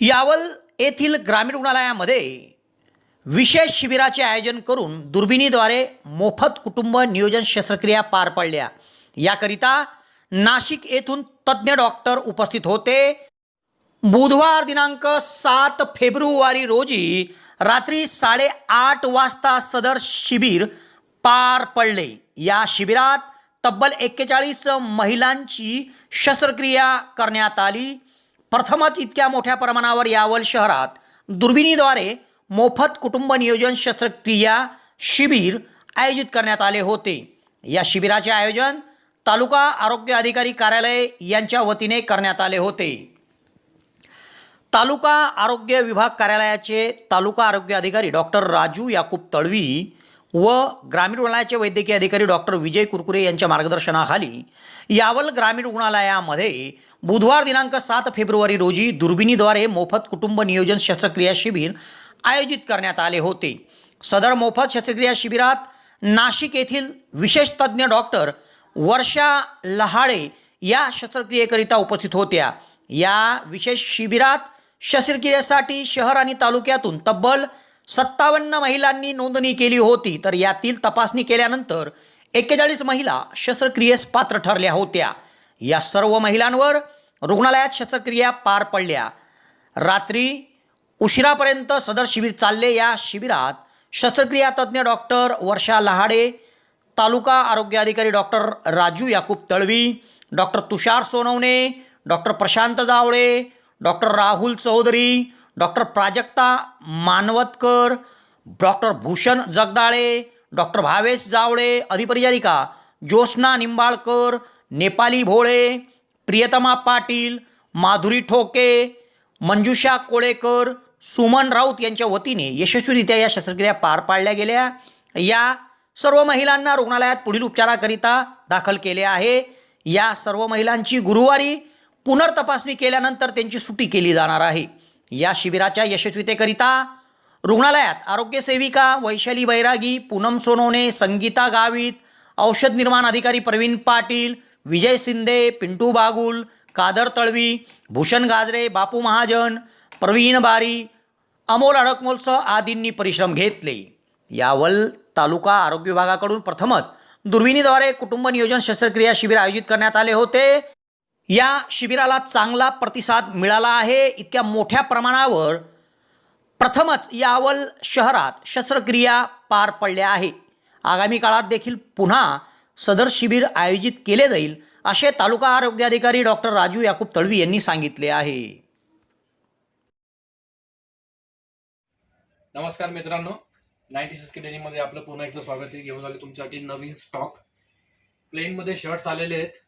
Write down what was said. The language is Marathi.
यावल येथील ग्रामीण रुग्णालयामध्ये विशेष शिबिराचे आयोजन करून दुर्बिणीद्वारे मोफत कुटुंब नियोजन शस्त्रक्रिया पार पडल्या. याकरिता नाशिक येथून तज्ज्ञ डॉक्टर उपस्थित होते. बुधवार दिनांक सात फेब्रुवारी रोजी रात्री साडेआठ वाजता सदर शिबिर पार पडले. या शिबिरात तब्बल एक्केचाळीस महिलांची शस्त्रक्रिया करण्यात आली. प्रथमच इतक्या मोठ्या प्रमाणावर यावल शहरात दुर्बिणीद्वारे मोफत कुटुंब नियोजन शस्त्रक्रिया शिबिर आयोजित करण्यात आले होते. या शिबिराचे आयोजन तालुका आरोग्य अधिकारी कार्यालय यांच्या वतीने करण्यात आले होते. तालुका आरोग्य विभाग कार्यालयाचे तालुका आरोग्य अधिकारी डॉक्टर राजू याकूब तळवी व ग्रामीण रुग्णालयाचे वैद्यकीय अधिकारी डॉक्टर विजय कुरकुरे यांच्या मार्गदर्शनाखाली यावल ग्रामीण रुग्णालयामध्ये बुधवार दिनांक सात फेब्रुवारी रोजी दुर्बिणीद्वारे मोफत कुटुंब नियोजन शस्त्रक्रिया शिबिर आयोजित करण्यात आले होते. सदर मोफत शस्त्रक्रिया शिबिरात नाशिक येथील विशेष तज्ज्ञ डॉक्टर वर्षा लहाळे या शस्त्रक्रियेकरिता उपस्थित होत्या. या विशेष शिबिरात शस्त्रक्रियेसाठी शहर आणि तालुक्यातून तब्बल सत्तावन्न महिलांनी नोंदणी केली होती तर यातील तपासणी केल्यानंतर एक्केचाळीस महिला शस्त्रक्रियेस पात्र ठरल्या होत्या. या सर्व महिलांवर रुग्णालयात शस्त्रक्रिया पार पडल्या. रात्री उशिरापर्यंत सदर शिबिर चालले. या शिबिरात शस्त्रक्रिया तज्ज्ञ डॉक्टर वर्षा लहाडे तालुका आरोग्य अधिकारी doctor Raju Yakub Talvi doctor Tushar Sonawane doctor Prashant Jawale doctor Rahul Chaudhari doctor Prajakta Manavatkar doctor Bhushan Jagdale doctor Bhavesh Jawale अधिपरिचारिका Jyotsna Nimbalkar Nepali Bhole Priyatama Patil Madhuri ठोके मंजुषा कोळेकर सुमन राऊत यांच्या वतीने यशस्वीरित्या या शस्त्रक्रिया पार पाडल्या गेल्या. या सर्व महिलांना रुग्णालयात पुढील उपचाराकरिता दाखल केले आहे. या सर्व महिलांची गुरुवारी पुनर्तपासणी केल्यानंतर त्यांची सुटी केली जाणार आहे. या शिबिराच्या यशस्वीतेकरिता रुग्णालयात आरोग्यसेविका वैशाली बैरागी पूनम सोनोने संगीता गावित औषध निर्माण अधिकारी प्रवीण पाटील विजय शिंदे पिंटू बागुल कादर तळवी भूषण गाजरे बापू महाजन प्रवीण बारी अमोल अडकमोलसह आदींनी परिश्रम घेतले. यावल तालुका आरोग्य विभागाकडून प्रथमच दुर्बिणीद्वारे कुटुंब नियोजन शस्त्रक्रिया शिबिर आयोजित करण्यात आले होते. या शिबिराला चांगला प्रतिसाद मिळाला आहे. इतक्या मोठ्या प्रमाणावर प्रथमच यावल शहरात शस्त्रक्रिया पार पडल्या आहे. आगामी काळात देखील पुन्हा सदर शिबिर आयोजित केले जाईल असे तालुका आरोग्य अधिकारी डॉक्टर राजू याकूब तळवी यांनी सांगितले आहे. नमस्कार मित्रांनो. नाईन्टी सिक्स डेनीमध्ये आपलं पुन्हा एकदा स्वागत आहे. घेऊन आले तुमच्यासाठी नवीन स्टॉक. प्लेनमध्ये शर्ट्स आलेले आहेत.